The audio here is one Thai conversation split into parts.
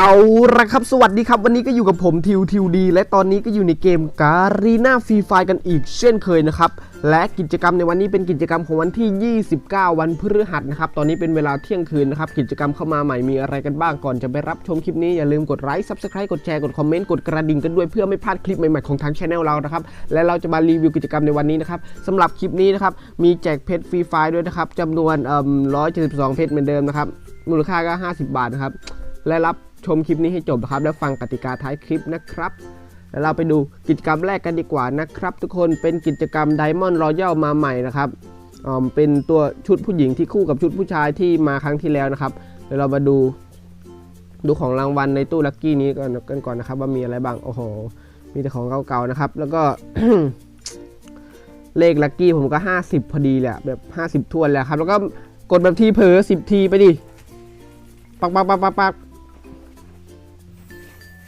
เอาละครับ สวัสดีครับ วันนี้ก็อยู่กับผมทิวทิวดี และตอนนี้ก็อยู่ในเกมการีนาฟรีไฟกันอีกเช่นเคยนะครับ และกิจกรรมในวันนี้เป็นกิจกรรมของวันที่ 29 วันพฤหัสนะครับ ตอนนี้เป็นเวลาเที่ยงคืนนะครับ กิจกรรมเข้ามาใหม่มีอะไรกันบ้างก่อนจะไปรับชมคลิปนี้ อย่าลืมกดไลค์ซับสไครต์กดแชร์กดคอมเมนต์กดกระดิ่งกันด้วยเพื่อไม่พลาดคลิปใหม่ๆของทางช anel เรานะครับและเราจะมารีวิวกิจกรรมในวันนี้นะครับสำหรับคลิปนี้นะครับมีแจกเพชรฟรีไฟด้วยนะครับจำนวนเอ่อ172เพชรเหมือนเดิมนะครับมูลค่าก็ 50 บาทนะครับ และรับชมคลิปนี้ให้จบนะครับ แล้วฟังกติกาท้ายคลิปนะครับแล้วเราไปดูกิจกรรมแรกกันดีกว่านะครับ ทุกคนเป็นกิจกรรม Diamond Royal มาใหม่นะครับอ่าเป็นตัวชุดผู้หญิงที่คู่กับชุดผู้ชายที่มาครั้งที่แล้วนะครับเดี๋ยวเรามาดูดูของรางวัลในตู้ลัคกี้นี้ก่อนกันก่อนนะครับ ว่ามีอะไรบ้างโอ้โหมีแต่ของเก่าๆนะครับ แล้วก็เลขลัคกี้ผมก็ 50 พอดีแหละแบบ 50ทวนแล้วครับ แล้วก็กดแบบทีเผลอ10 ทีไปดิปักปักปักปักปัก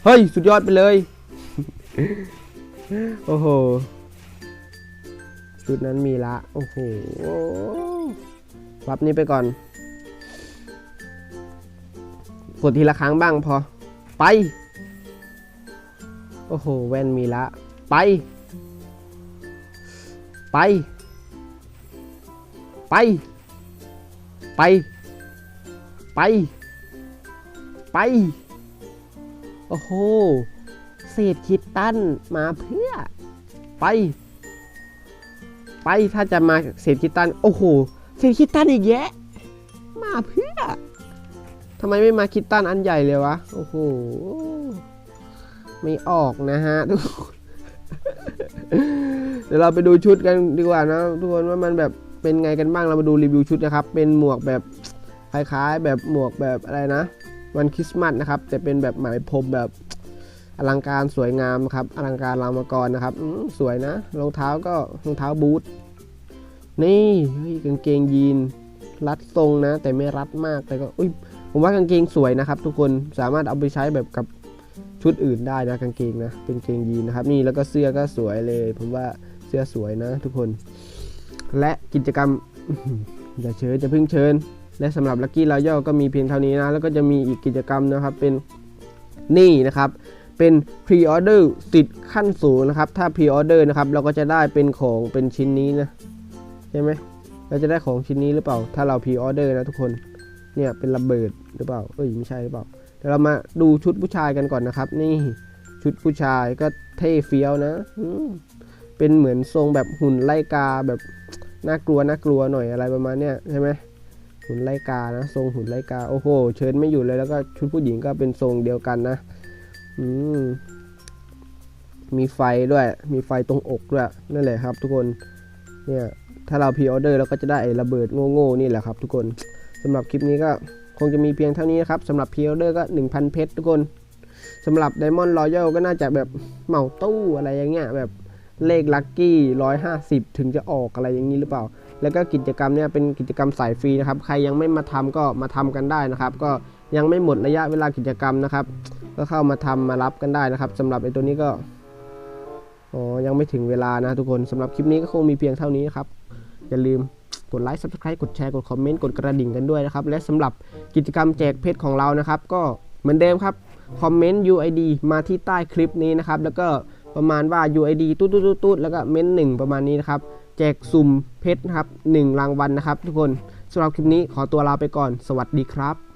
เฮ้ย สุดยอดไปเลย โอ้โหชุดนั้นมีละ โอ้โหรับนี้ไปก่อน กดทีละครั้งบ้างพอ ไป โอ้โห แว่นมีละ ไป ไป ไป ไป ไป ไป โอ้โห เศษคิดตันมาเพื่อ ไป ไปถ้าจะมาเศษคิดตัน โอ้โห เศษคิดตันอีกแยะ มาเพื่อทำไมไม่มาคิดตันอันใหญ่เลยวะ โอ้โห ไม่ออกนะฮะทุกคนเดี๋ยวเราไปดูชุดกันดีกว่านะทุกคนว่ามันแบบเป็นไงกันบ้างเรามาดูรีวิวชุดนะครับ เป็นหมวกแบบคล้ายๆ แบบหมวกแบบอะไรนะ วันคริสต์มาสนะครับแต่เป็นแบบไหมพรมแบบอลังการสวยงามครับอลังการรามกรนะครับสวยนะรองเท้าก็รองเท้าบูทนี่กางเกงยีนรัดทรงนะ แต่ไม่รัดมากแต่ก็อุ้ยผมว่ากางเกงสวยนะครับ ทุกคนสามารถเอาไปใช้แบบกับชุดอื่นได้นะกางเกงนะเป็นเกงยีนนะครับ นี่แล้วก็เสื้อก็สวยเลย ผมว่าเสื้อสวยนะ ทุกคน และกิจกรรมอย่าเชิญจะพิ่งเชิญ และสำหรับ Lucky Royal ก็มีเพียงเท่านี้นะ แล้วก็จะมีอีกกิจกรรมนะครับเป็นนี่นะครับเป็น Pre-order สิทธิ์ขั้นสูงนะครับ ถ้า Pre-order นะครับเราก็จะได้เป็นของเป็นชิ้นนี้นะใช่ไหมเราจะได้ของชิ้นนี้หรือเปล่า ถ้าเรา Pre-order นะทุกคนเนี่ยเป็นระเบิดหรือเปล่าเอ้ยไม่ใช่หรือเปล่าเดี๋ยวเรามาดูชุดผู้ชายกันก่อนนะครับ นี่ชุดผู้ชายก็เท่เฟี้ยวนะอืเป็นเหมือนทรงแบบหุ่นไล่กาแบบน่ากลัวน่ากลัวหน่อยอะไรประมาณเนี้ยใช่ไหม หุ่นไลกานะทรงหุ่นไลกาโอ้โหเชิญไม่อยู่เลยแล้วก็ชุดผู้หญิงก็เป็นทรงเดียวกันนะอืมมีไฟด้วย มีไฟตรงอกด้วยนั่นแหละครับ ทุกคนเนี่ยถ้าเราพ r ออเดอร์เราก็จะได้ระเบิดโง่ๆนี่แหละครับ ทุกคนสำหรับคลิปนี้ก็คงจะมีเพียงเท่านี้นะครับสำหรับพ r ออเดอร์ก็ 1,000 เพชรทุกคนสำหรับ Diamond Royal ก็น่าจะแบบเหมาตู้อะไรอย่างเงี้ยแบบเลขลัคกี้150 ถึงจะออกอะไรอย่างนี้หรือเปล่า แล้วก็กิจกรรมเนี่ยเป็นกิจกรรมสายฟรีนะครับ ใครยังไม่มาทำก็มาทำกันได้นะครับ ก็ยังไม่หมดระยะเวลากิจกรรมนะครับ ก็เข้ามาทำมารับกันได้นะครับสำหรับไอ้ตัวนี้ก็อ๋อยังไม่ถึงเวลานะทุกคนสำหรับคลิปนี้ก็คงมีเพียงเท่านี้นะครับ อย่าลืมกดไลค์ subscribe กดแชร์ กดคอมเมนต์ กดกระดิ่งกันด้วยนะครับ และสำหรับกิจกรรมแจกเพชรของเรานะครับ ก็เหมือนเดิมครับ คอมเมนต์ UID มาที่ใต้คลิปนี้นะครับ แล้วก็ประมาณว่า UID ตุ๊ดตุ๊ดตุ๊ดแล้วก็เม้นหนึ่งประมาณนี้นะครับ แจกสุ่มเพชรนะครับหนึ่งรางวัลนะครับ ทุกคนสำหรับคลิปนี้ขอตัวลาไปก่อน สวัสดีครับ